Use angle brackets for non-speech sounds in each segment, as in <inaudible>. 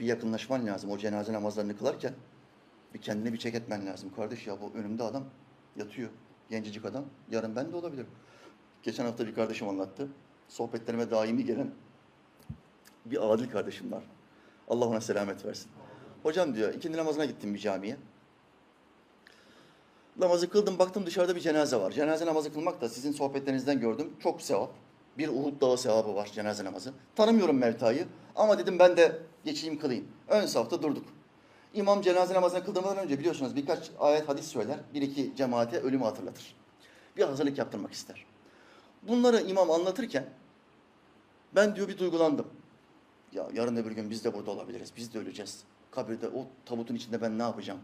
bir yakınlaşman lazım. O cenaze namazlarını kılarken bir kendine bir çek etmen lazım. Kardeş ya bu önümde adam yatıyor. Gencecik adam. Yarın ben de olabilirim. Geçen hafta bir kardeşim anlattı. Sohbetlerime daimi gelen bir adil kardeşim var. Allah ona selamet versin. Hocam diyor ikindi namazına gittim bir camiye. Namazı kıldım baktım dışarıda bir cenaze var. Cenaze namazı kılmak da sizin sohbetlerinizden gördüm. Çok sevap. Bir Uhud dağı sevabı var cenaze namazı. Tanımıyorum Mevta'yı ama dedim ben de geçeyim kılayım. Ön safta durduk. İmam cenaze namazını kıldırmadan önce biliyorsunuz birkaç ayet hadis söyler. Bir iki cemaate ölümü hatırlatır. Bir hazırlık yaptırmak ister. Bunları imam anlatırken ben diyor bir duygulandım. Ya yarın öbür gün biz de burada olabiliriz. Biz de öleceğiz. Kabirde o tabutun içinde ben ne yapacağım?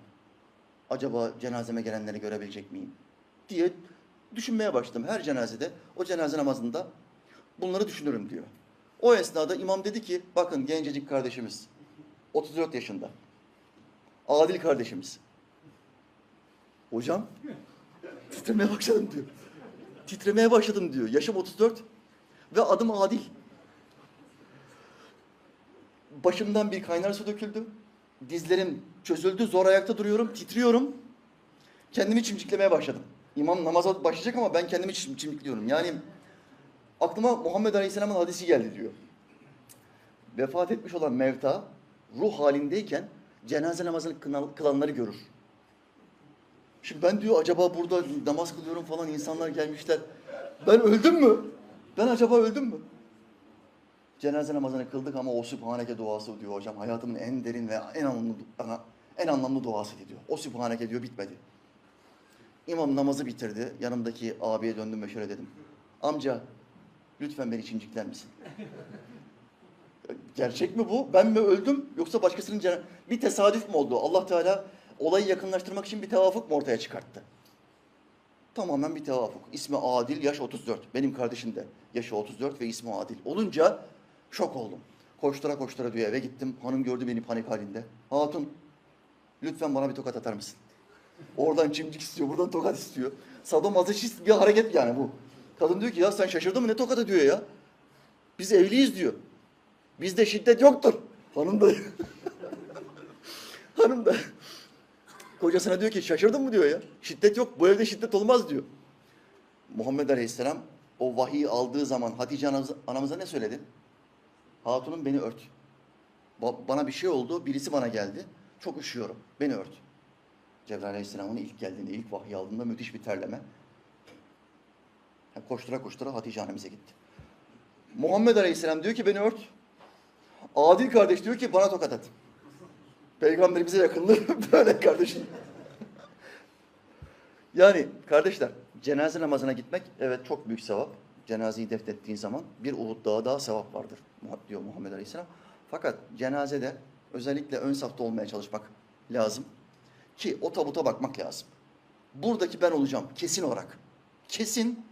Acaba cenazeme gelenleri görebilecek miyim? Diye düşünmeye başladım. Her cenazede, o cenaze namazında bunları düşünürüm diyor. O esnada imam dedi ki, bakın gencecik kardeşimiz, 34 yaşında, adil kardeşimiz. Hocam, titremeye başladım diyor. Titremeye başladım diyor. Yaşım 34 ve adım Adil. Başımdan bir kaynar su döküldü. Dizlerim çözüldü. Zor ayakta duruyorum. Titriyorum. Kendimi çimçiklemeye başladım. İmam namaza başlayacak ama ben kendimi çim- çimdikliyorum. Yani aklıma Muhammed Aleyhisselam'ın hadisi geldi diyor. Vefat etmiş olan mevta ruh halindeyken cenaze namazını kılanları görür. Şimdi ben diyor acaba burada namaz kılıyorum falan insanlar gelmişler. Ben öldüm mü? Ben acaba öldüm mü? Cenaze namazını kıldık ama o Sübhaneke duası diyor hocam. Hayatımın en derin ve en anlamlı, en anlamlı duası diyor. O Sübhaneke diyor bitmedi. İmam namazı bitirdi. Yanımdaki abiye döndüm ve şöyle dedim. Amca lütfen beni çimcikler misin? <laughs> Gerçek mi bu? Ben mi öldüm yoksa başkasının cena- bir tesadüf mü oldu? Allah Teala olayı yakınlaştırmak için bir tevafuk mu ortaya çıkarttı? Tamamen bir tevafuk. İsmi Adil, yaş 34. Benim kardeşim de yaşı 34 ve ismi Adil. Olunca şok oldum. Koştura koştura diyor eve gittim. Hanım gördü beni panik halinde. Hatun lütfen bana bir tokat atar mısın? Oradan çimdik istiyor, buradan tokat istiyor. Sadomazochist bir hareket yani bu. Kadın diyor ki ya sen şaşırdın mı ne tokadı diyor ya. Biz evliyiz diyor. Bizde şiddet yoktur. Hanım da <laughs> hanım da kocasına diyor ki şaşırdın mı diyor ya. Şiddet yok. Bu evde şiddet olmaz diyor. Muhammed Aleyhisselam o vahiyi aldığı zaman Hatice anamıza, anamıza ne söyledi? Hatunum beni ört. Ba- bana bir şey oldu. Birisi bana geldi. Çok üşüyorum. Beni ört. Cebrail Aleyhisselam'ın ilk geldiğinde, ilk vahiy aldığında müthiş bir terleme. Yani koştura koştura Hatice annemize gitti. Muhammed Aleyhisselam diyor ki beni ört. Adil kardeş diyor ki bana tokat at. Peygamberimize yakınlığı <laughs> böyle kardeşim. Yani kardeşler cenaze namazına gitmek evet çok büyük sevap. Cenazeyi defnettiğin zaman bir Uhud dağı daha sevap vardır diyor Muhammed Aleyhisselam. Fakat cenazede özellikle ön safta olmaya çalışmak lazım. Ki o tabuta bakmak lazım. Buradaki ben olacağım kesin olarak. Kesin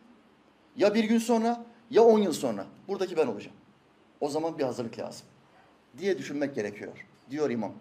ya bir gün sonra ya on yıl sonra buradaki ben olacağım. O zaman bir hazırlık lazım diye düşünmek gerekiyor diyor imam.